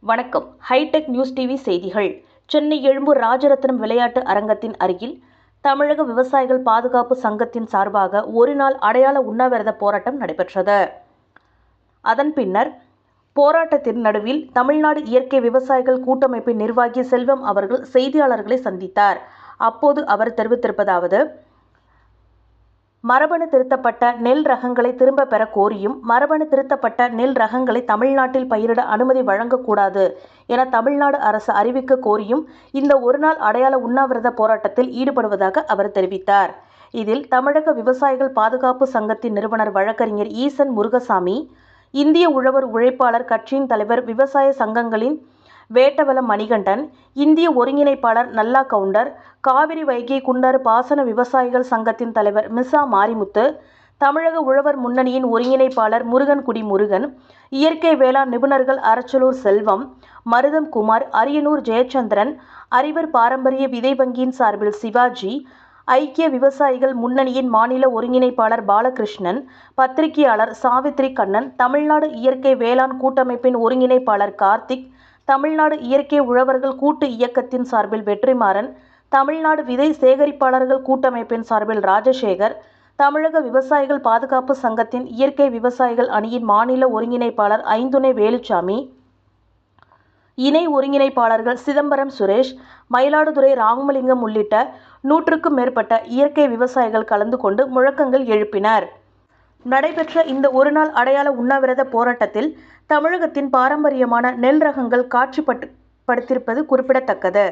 வணக்கம். Hitech news TV செய்திகள். சென்னை எழும்பூர் ராஜரத்னம் விளையாட்டு அரங்கத்தின் அருகில் தமிழக விவசாயிகள் பாதுகாப்பு சங்கத்தின் சார்பாக ஒரு நாள் அடையாள உண்ணாவிரத போராட்டம் நடைபெற்றது. அதன் பின்னர் போராட்டத்தின் நடுவில் தமிழ்நாடு இயற்கை விவசாயிகள் கூட்டமைப்பின் நிர்வாகி செல்வம் அவர்கள் செய்தியாளர்களை சந்தித்தார். அப்போது அவர் தெரிவித்திருப்பதாவது மரபணு திருத்தப்பட்ட நெல் ரகங்களை திரும்ப பெற கோரியும் மரபணு திருத்தப்பட்ட நெல் ரகங்களை தமிழ்நாட்டில் பயிரிட அனுமதி வழங்கக்கூடாது என தமிழ்நாடு அரசு அறிவிக்க கோரியும் இந்த ஒருநாள் அடையாள உண்ணாவிரத போராட்டத்தில் ஈடுபடுவதாக அவர் தெரிவித்தார். இதில் தமிழக விவசாயிகள் பாதுகாப்பு சங்கத்தின் நிறுவனர் வழக்கறிஞர் ஈசன் முருகசாமி இந்திய உழவர் உழைப்பாளர் கட்சியின் தலைவர் விவசாய சங்கங்களின் வேட்டவலம் மணிகண்டன் இந்திய ஒருங்கிணைப்பாளர் நல்லா கவுண்டர் காவிரி வைகை குண்டாறு பாசன விவசாயிகள் சங்கத்தின் தலைவர் மிசா மாரிமுத்து தமிழக உழவர் முன்னணியின் ஒருங்கிணைப்பாளர் முருகன்குடி முருகன் இயற்கை வேளாண் நிபுணர்கள் அரச்சலூர் செல்வம் மருதம் குமார் அரியனூர் ஜெயச்சந்திரன் அறிவர் பாரம்பரிய விதை வங்கியின் சார்பில் சிவாஜி ஐக்கிய விவசாயிகள் முன்னணியின் மாநில ஒருங்கிணைப்பாளர் பாலகிருஷ்ணன் பத்திரிகையாளர் சாவித்ரி கண்ணன் தமிழ்நாடு இயற்கை வேளாண் கூட்டமைப்பின் ஒருங்கிணைப்பாளர் கார்த்திக் தமிழ்நாடு இயற்கை உழவர்கள் கூட்டு இயக்கத்தின் சார்பில் வெற்றிமாறன் தமிழ்நாடு விதை சேகரிப்பாளர்கள் கூட்டமைப்பின் சார்பில் ராஜசேகர் தமிழக விவசாயிகள் பாதுகாப்பு சங்கத்தின் இயற்கை விவசாயிகள் அணியின் மாநில ஒருங்கிணைப்பாளர் ஐந்துணை வேலுச்சாமி இணை ஒருங்கிணைப்பாளர்கள் சிதம்பரம் சுரேஷ் மயிலாடுதுறை ராமலிங்கம் உள்ளிட்ட நூற்றுக்கும் மேற்பட்ட இயற்கை விவசாயிகள் கலந்து கொண்டு முழக்கங்கள் எழுப்பினர். நடைபெற்ற இந்த ஒருநாள் அடையாள உண்ணாவிரத போராட்டத்தில் தமிழகத்தின் பாரம்பரியமான நெல் ரகங்கள் காட்சிப்பட்டு படுத்திருப்பது குறிப்பிடத்தக்கது.